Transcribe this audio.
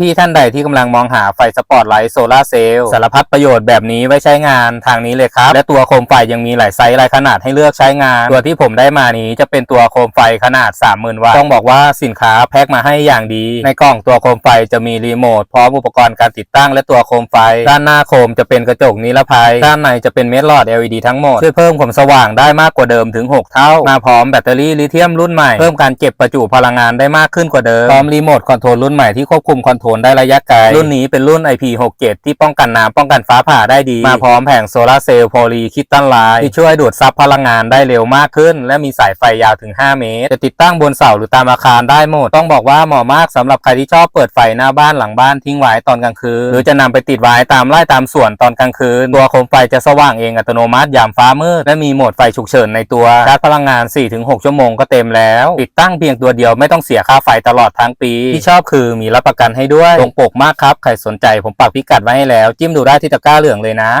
พี่ๆท่านใดที่กำลังมองหาไฟสปอตไลท์โซลาเซลล์สารพัดประโยชน์แบบนี้ไว้ใช้งานทางนี้เลยครับ และตัวโคมไฟยังมีหลายไซส์หลายขนาดให้เลือกใช้งาน ตัวที่ผมได้มานี้จะเป็นตัวโคมไฟขนาด 30,000 วัตต์ต้องบอกว่าสินค้าแพ็คมาให้อย่างดี ในกล่องตัวโคมไฟจะมีรีโมทพร้อมอุปกรณ์การติดตั้งและตัวโคมไฟ ด้านหน้าโคมจะเป็นกระจกนิรภัย ด้านในจะเป็นเม็ดหลอด LED ทั้งหมดช่วยเพิ่มความสว่างได้มากกว่าเดิมถึง 6 เท่า มาพร้อมแบตเตอรี่ลิเธียมรุ่นใหม่เพิ่มการเก็บประจุพลังงานได้มากขึ้นกว่าเดิมพร้อมรีโมทคอนโทรลรุ่นใหม่ที่ควบคุมคอนโทรลได้ระยะไกล รุ่นนี้เป็นรุ่น IP67 ที่ป้องกันน้ำป้องกันฟ้าผ่าได้ดี มาพร้อมแผงโซลาร์เซลล์โพลีคิดตันไลน์ที่ช่วยดูดซับพลังงานได้เร็วมากขึ้น และมีสายไฟยาวถึง 5 เมตร จะติดตั้งบนเสาหรือตามอาคารได้หมด ต้องบอกว่าเหมาะมากสำหรับใครที่ชอบเปิดไฟหน้าบ้านหลังบ้านทิ้งไว้ตอนกลางคืน หรือจะนำไปติดไว้ตามไร่ตามสวนตอนกลางคืน ตัวโคมไฟจะสว่างเองอัตโนมัติยามฟ้ามืด และมีโหมดไฟฉุกเฉินในตัวชาร์จพลังงาน 4-6 ชั่วโมงก็เต็มแล้ว ติดตั้งเพียงตัวเดียวไม่ต้องเสียค่าไฟตลอดทั้งปี ที่ชอบคือมีรับประกันให้ด้วยตรงปกมากครับใครสนใจผมปักพิกัดไว้ให้แล้ว จิ้มดูได้ที่ตะกร้าเหลืองเลยนะ